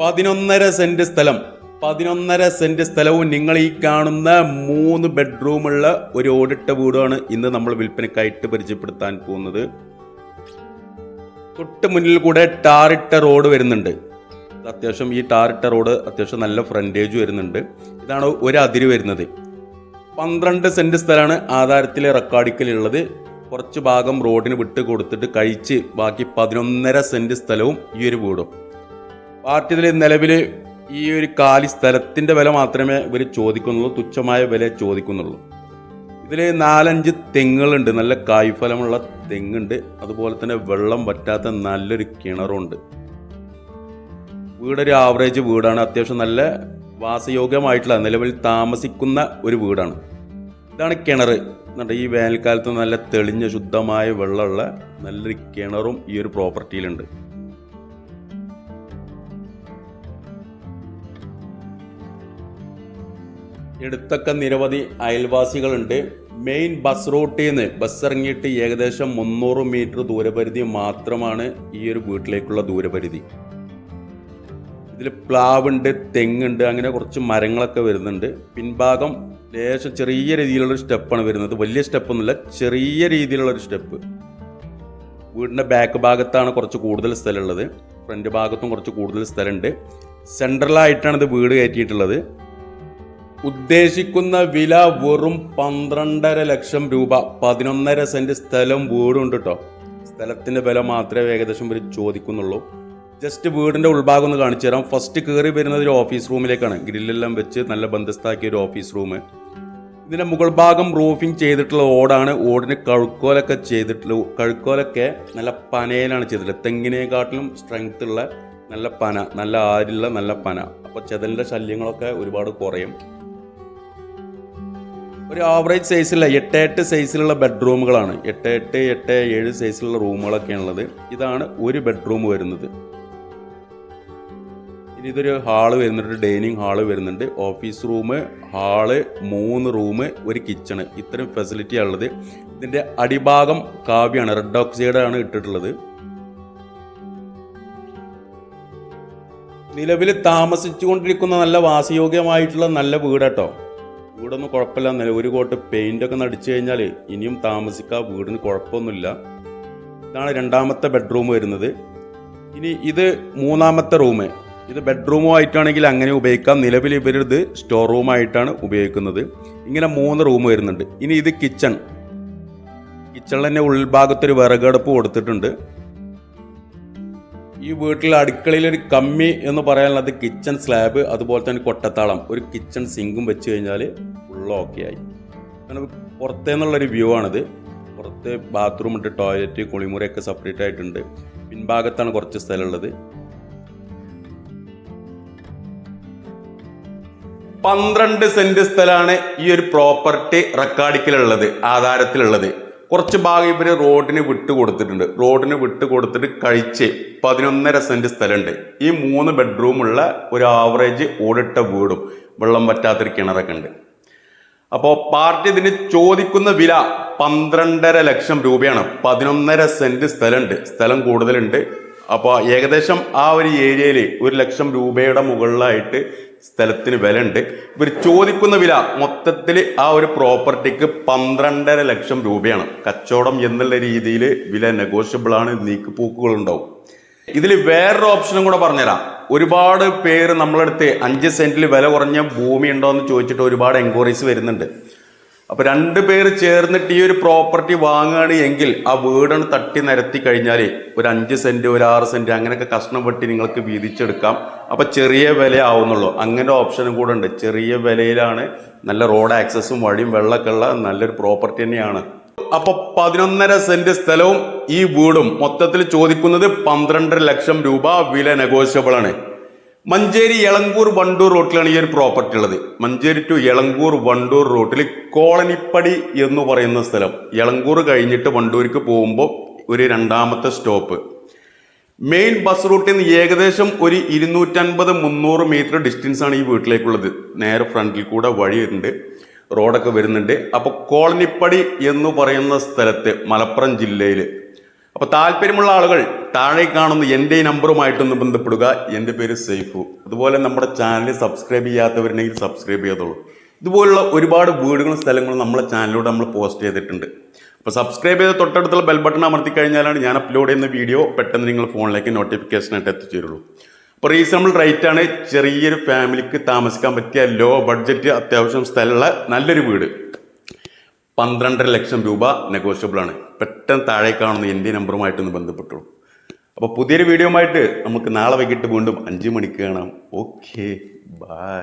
പതിനൊന്നര സെന്റ് സ്ഥലം. പതിനൊന്നര സെന്റ് സ്ഥലവും നിങ്ങൾ ഈ കാണുന്ന മൂന്ന് ബെഡ്റൂമുള്ള ഒരു ഓടിട്ട വീടാണ് ഇന്ന് നമ്മൾ വിൽപ്പനക്കായിട്ട് പരിചയപ്പെടുത്താൻ പോകുന്നത്. തൊട്ട് മുന്നിൽ കൂടെ ടാറിട്ട റോഡ് വരുന്നുണ്ട്. അത്യാവശ്യം ഈ ടാറിട്ട റോഡ് അത്യാവശ്യം നല്ല ഫ്രണ്ടേജ് വരുന്നുണ്ട്. ഇതാണ് ഒരു അതിര് വരുന്നത്. പന്ത്രണ്ട് സെന്റ് സ്ഥലമാണ് ആധാരത്തിലെ റെക്കോർഡിക്കലുള്ളത് കുറച്ച് ഭാഗം റോഡിന് വിട്ട് കൊടുത്തിട്ട് കഴിച്ച് ബാക്കി പതിനൊന്നര സെന്റ് സ്ഥലവും ഈ ഒരു വീടും. പാർട്ടി ഇതിൽ നിലവിൽ ഈ ഒരു കാലി സ്ഥലത്തിന്റെ വില മാത്രമേ ഇവർ ചോദിക്കുന്നുള്ളൂ. തുച്ഛമായ വില ചോദിക്കുന്നുള്ളൂ. ഇതിൽ നാലഞ്ച് തെങ്ങുകളുണ്ട്. നല്ല കായ്ഫലമുള്ള തെങ്ങുണ്ട്. അതുപോലെ തന്നെ വെള്ളം പറ്റാത്ത നല്ലൊരു കിണറുണ്ട്. വീടൊരു ആവറേജ് വീടാണ്. അത്യാവശ്യം നല്ല വാസയോഗ്യമായിട്ടുള്ള നിലവിൽ താമസിക്കുന്ന ഒരു വീടാണ്. ഇതാണ് കിണർ. എന്നിട്ട് ഈ വേനൽക്കാലത്ത് നല്ല തെളിഞ്ഞ ശുദ്ധമായ വെള്ളമുള്ള നല്ലൊരു കിണറും ഈ ഒരു പ്രോപ്പർട്ടിയിലുണ്ട് എടുത്തൊക്കെ നിരവധി അയൽവാസികളുണ്ട്. മെയിൻ ബസ് റൂട്ടിൽ നിന്ന് ബസ് ഇറങ്ങിയിട്ട് ഏകദേശം മുന്നൂറ് മീറ്റർ ദൂരപരിധി മാത്രമാണ് ഈ ഒരു വീട്ടിലേക്കുള്ള ദൂരപരിധി. ഇതിൽ പ്ലാവുണ്ട് തെങ്ങുണ്ട് അങ്ങനെ കുറച്ച് മരങ്ങളൊക്കെ വരുന്നുണ്ട്. പിൻഭാഗം ലേശം ചെറിയ രീതിയിലുള്ള സ്റ്റെപ്പാണ് വരുന്നത്. വലിയ സ്റ്റെപ്പൊന്നുമില്ല ചെറിയ രീതിയിലുള്ള ഒരു സ്റ്റെപ്പ് വീടിന്റെ ബാക്ക് ഭാഗത്താണ് കുറച്ച് കൂടുതൽ സ്ഥലമുള്ളത്. ഫ്രണ്ട് ഭാഗത്തും കുറച്ച് കൂടുതൽ സ്ഥലമുണ്ട്. സെൻട്രലായിട്ടാണ് ഇത് വീട് കയറ്റിയിട്ടുള്ളത്. ഉദ്ദേശിക്കുന്ന വില വെറും പന്ത്രണ്ടര ലക്ഷം രൂപ. പതിനൊന്നര സെന്റ് സ്ഥലം വീടുണ്ട് കേട്ടോ സ്ഥലത്തിന്റെ വില മാത്രമേ ഏകദേശം ഒരു ചോദിക്കുന്നുള്ളൂ. ജസ്റ്റ് വീടിന്റെ ഉൾഭാഗം ഒന്ന് കാണിച്ചു തരാം. ഫസ്റ്റ് കയറി വരുന്നത് ഒരു ഓഫീസ് റൂമിലേക്കാണ്. ഗ്രില്ലെല്ലാം വെച്ച് നല്ല ബന്ധസ്ഥാക്കിയ ഒരു ഓഫീസ് റൂം. ഇതിന്റെ മുകൾ ഭാഗം റൂഫിംഗ് ചെയ്തിട്ടുള്ള ഓടാണ്. ഓടിന് കഴുക്കോലൊക്കെ ചെയ്തിട്ടുള്ള കഴുക്കോലൊക്കെ നല്ല പനയിലാണ് ചെയ്തിട്ടുള്ളത്. തെങ്ങിനെക്കാട്ടിലും സ്ട്രെങ്ത് ഉള്ള നല്ല പന. നല്ല ആരുള്ള നല്ല പന. അപ്പോൾ ചെതലിന്റെ ശല്യങ്ങളൊക്കെ ഒരുപാട് കുറയും. ഒരു ആവറേജ് സൈസിലുള്ള എട്ട് എട്ട് സൈസിലുള്ള ബെഡ്റൂമുകളാണ് എട്ട് എട്ട് എട്ട് ഏഴ് സൈസിലുള്ള റൂമുകളൊക്കെയാണ് ഉള്ളത്. ഇതാണ് ഒരു ബെഡ്റൂം വരുന്നത്. ഇനി ഇതൊരു ഹാൾ വരുന്നുണ്ട്. ഡൈനിങ് ഹാൾ വരുന്നുണ്ട്. ഓഫീസ് റൂം ഹാൾ മൂന്ന് റൂം ഒരു കിച്ചണ് ഇത്രയും ഫെസിലിറ്റി ഉള്ളത്. ഇതിന്റെ അടിഭാഗം കാവ്യാണ്. റെഡ് ഓക്സൈഡ് ആണ് ഇട്ടിട്ടുള്ളത്. നിലവിൽ താമസിച്ചുകൊണ്ടിരിക്കുന്ന നല്ല വാസയോഗ്യമായിട്ടുള്ള നല്ല വീടാട്ടോ. വീടൊന്നും കുഴപ്പമില്ല. എന്നല്ല ഒരു കോട്ട് പെയിന്റ് ഒക്കെ നടിച്ചു കഴിഞ്ഞാൽ ഇനിയും താമസിക്കാം. വീടിന് കുഴപ്പമൊന്നുമില്ല. ഇതാണ് രണ്ടാമത്തെ ബെഡ്റൂം വരുന്നത്. ഇനി ഇത് മൂന്നാമത്തെ റൂം ഇത് ബെഡ്റൂമോ ആയിട്ടാണെങ്കിൽ അങ്ങനെ ഉപയോഗിക്കാം. നിലവിൽ ഇവരിത് സ്റ്റോർ റൂമായിട്ടാണ് ഉപയോഗിക്കുന്നത്. ഇങ്ങനെ മൂന്ന് റൂം വരുന്നുണ്ട്. ഇനി ഇത് കിച്ചൺ കിച്ചണിൽ തന്നെ ഉൾഭാഗത്തൊരു വിറകടുപ്പ് കൊടുത്തിട്ടുണ്ട്. ഈ വീട്ടിൽ അടുക്കളയിൽ ഒരു കമ്മി എന്ന് പറയാനുള്ളത് കിച്ചൺ സ്ലാബ് അതുപോലെ തന്നെ കൊട്ടത്താളം. ഒരു കിച്ചൺ സിങ്കും വെച്ച് കഴിഞ്ഞാൽ ഫുള്ള് ഓക്കെ ആയി. അങ്ങനെ പുറത്തേന്നുള്ളൊരു വ്യൂ ആണിത്. പുറത്ത് ബാത്റൂം ഉണ്ട് ടോയ്ലറ്റ് കുളിമുറിയൊക്കെ സെപ്പറേറ്റ് ആയിട്ടുണ്ട്. പിൻഭാഗത്താണ് കുറച്ച് സ്ഥലമുള്ളത്. പന്ത്രണ്ട് സെന്റ് സ്ഥലമാണ് ഈ ഒരു പ്രോപ്പർട്ടി റെക്കാർഡിക്കലുള്ളത് ആധാരത്തിലുള്ളത്. കുറച്ച് ഭാഗം ഇവർ റോഡിന് വിട്ട് കൊടുത്തിട്ടുണ്ട്. റോഡിന് വിട്ട് കൊടുത്തിട്ട് കഴിച്ച് പതിനൊന്നര സെന്റ് സ്ഥലമുണ്ട്. ഈ മൂന്ന് ബെഡ്റൂമുള്ള ഒരു ആവറേജ് ഓടിട്ട വീടും വെള്ളം പറ്റാത്തൊരു കിണറൊക്കെ ഉണ്ട്. അപ്പോൾ പാർട്ടി ഇതിന് ചോദിക്കുന്ന വില പന്ത്രണ്ടര ലക്ഷം രൂപയാണ്. പതിനൊന്നര സെന്റ് സ്ഥലമുണ്ട്. സ്ഥലം കൂടുതലുണ്ട്. അപ്പോൾ ഏകദേശം ആ ഒരു ഏരിയയിൽ ഒരു ലക്ഷം രൂപയുടെ മുകളിലായിട്ട് സ്ഥലത്തിന് വില ഉണ്ട് ഇവർ ചോദിക്കുന്ന വില മൊത്തത്തിൽ ആ ഒരു പ്രോപ്പർട്ടിക്ക് പന്ത്രണ്ടര ലക്ഷം രൂപയാണ്. കച്ചവടം എന്നുള്ള രീതിയിൽ വില നെഗോഷ്യബിൾ ആണ് നീക്കുപോക്കുകൾ ഉണ്ടാവും ഇതിൽ വേറൊരു ഓപ്ഷനും കൂടെ പറഞ്ഞുതരാം. ഒരുപാട് പേര് നമ്മളടുത്ത് അഞ്ച് സെന്റിൽ വില കുറഞ്ഞ ഭൂമി ഉണ്ടോ എന്ന് ചോദിച്ചിട്ട് ഒരുപാട് എൻക്വയറീസ് വരുന്നുണ്ട്. അപ്പൊ രണ്ട് പേര് ചേർന്നിട്ട് ഈ ഒരു പ്രോപ്പർട്ടി വാങ്ങുകയാണ് എങ്കിൽ ആ വീടാണ് തട്ടി നിരത്തി കഴിഞ്ഞാൽ ഒരു അഞ്ച് സെന്റ് ഒരു ആറ് സെന്റ് അങ്ങനെയൊക്കെ കഷ്ണം വെട്ടി നിങ്ങൾക്ക് വീതിച്ചെടുക്കാം. അപ്പൊ ചെറിയ വില ആവുന്നുള്ളൂ അങ്ങനെ ഓപ്ഷനും കൂടെ ഉണ്ട്. ചെറിയ വിലയിലാണ് നല്ല റോഡ് ആക്സസും വഴിയും വെള്ളമൊക്കെ ഉള്ള നല്ലൊരു പ്രോപ്പർട്ടി തന്നെയാണ്. അപ്പൊ പതിനൊന്നര സെന്റ് സ്ഥലവും ഈ വീടും മൊത്തത്തിൽ ചോദിക്കുന്നത് പന്ത്രണ്ടര ലക്ഷം രൂപ വില നെഗോഷ്യബിൾ ആണ് മഞ്ചേരി എളങ്കൂർ വണ്ടൂർ റോട്ടിലാണ് ഈ ഒരു പ്രോപ്പർട്ടി ഉള്ളത്. മഞ്ചേരി ടു എളങ്കൂർ വണ്ടൂർ റോട്ടിൽ കോളനിപ്പടി എന്ന് പറയുന്ന സ്ഥലം. എളങ്കൂർ കഴിഞ്ഞിട്ട് വണ്ടൂർക്ക് പോകുമ്പോൾ ഒരു രണ്ടാമത്തെ സ്റ്റോപ്പ്. മെയിൻ ബസ് റൂട്ടിൽ നിന്ന് ഏകദേശം ഒരു ഇരുന്നൂറ്റൻപത് മുന്നൂറ് മീറ്റർ ഡിസ്റ്റൻസ് ആണ് ഈ വീട്ടിലേക്കുള്ളത്. നേരെ ഫ്രണ്ടിൽ കൂടെ വഴിയുണ്ട് റോഡൊക്കെ വരുന്നുണ്ട്. അപ്പോൾ കോളനിപ്പടി എന്ന് പറയുന്ന സ്ഥലത്ത് മലപ്പുറം ജില്ലയിൽ അപ്പോൾ താല്പര്യമുള്ള ആളുകൾ താഴെ കാണുന്ന എന്റെ നമ്പറുമായിട്ടൊന്ന് ബന്ധപ്പെടുക. എന്റെ പേര് സൈഫു അതുപോലെ നമ്മുടെ ചാനൽ സബ്സ്ക്രൈബ് ചെയ്യാത്തവരുണ്ടെങ്കിൽ സബ്സ്ക്രൈബ് ചെയ്തോളൂ. ഇതുപോലുള്ള ഒരുപാട് വീടുകളും സ്ഥലങ്ങളും നമ്മളെ ചാനലിലൂടെ നമ്മൾ പോസ്റ്റ് ചെയ്തിട്ടുണ്ട്. അപ്പോൾ സബ്സ്ക്രൈബ് ചെയ്ത് തൊട്ടടുത്തുള്ള ബെൽ ബട്ടൺ അമർത്തി കഴിഞ്ഞാലാണ് ഞാൻ അപ്ലോഡ് ചെയ്യുന്ന വീഡിയോ പെട്ടെന്ന് നിങ്ങൾ ഫോണിലേക്ക് നോട്ടിഫിക്കേഷനായിട്ട് എത്തിച്ചേരുള്ളൂ. അപ്പോൾ റീസണബിൾ റേറ്റ് ആണ് ചെറിയൊരു ഫാമിലിക്ക് താമസിക്കാൻ പറ്റിയ ലോ ബഡ്ജറ്റ് അത്യാവശ്യം സ്ഥലമുള്ള നല്ലൊരു വീട്. പന്ത്രണ്ടര ലക്ഷം രൂപ നെഗോഷ്യബിൾ ആണ്. പെട്ടെന്ന് താഴെ കാണുന്ന എന്റെ നമ്പറുമായിട്ടൊന്ന് ബന്ധപ്പെട്ടുള്ളൂ. അപ്പോൾ പുതിയൊരു വീഡിയോ ആയിട്ട് നമുക്ക് നാളെ വൈകിട്ട് വീണ്ടും അഞ്ച് മണിക്ക് കാണാം. Okay bye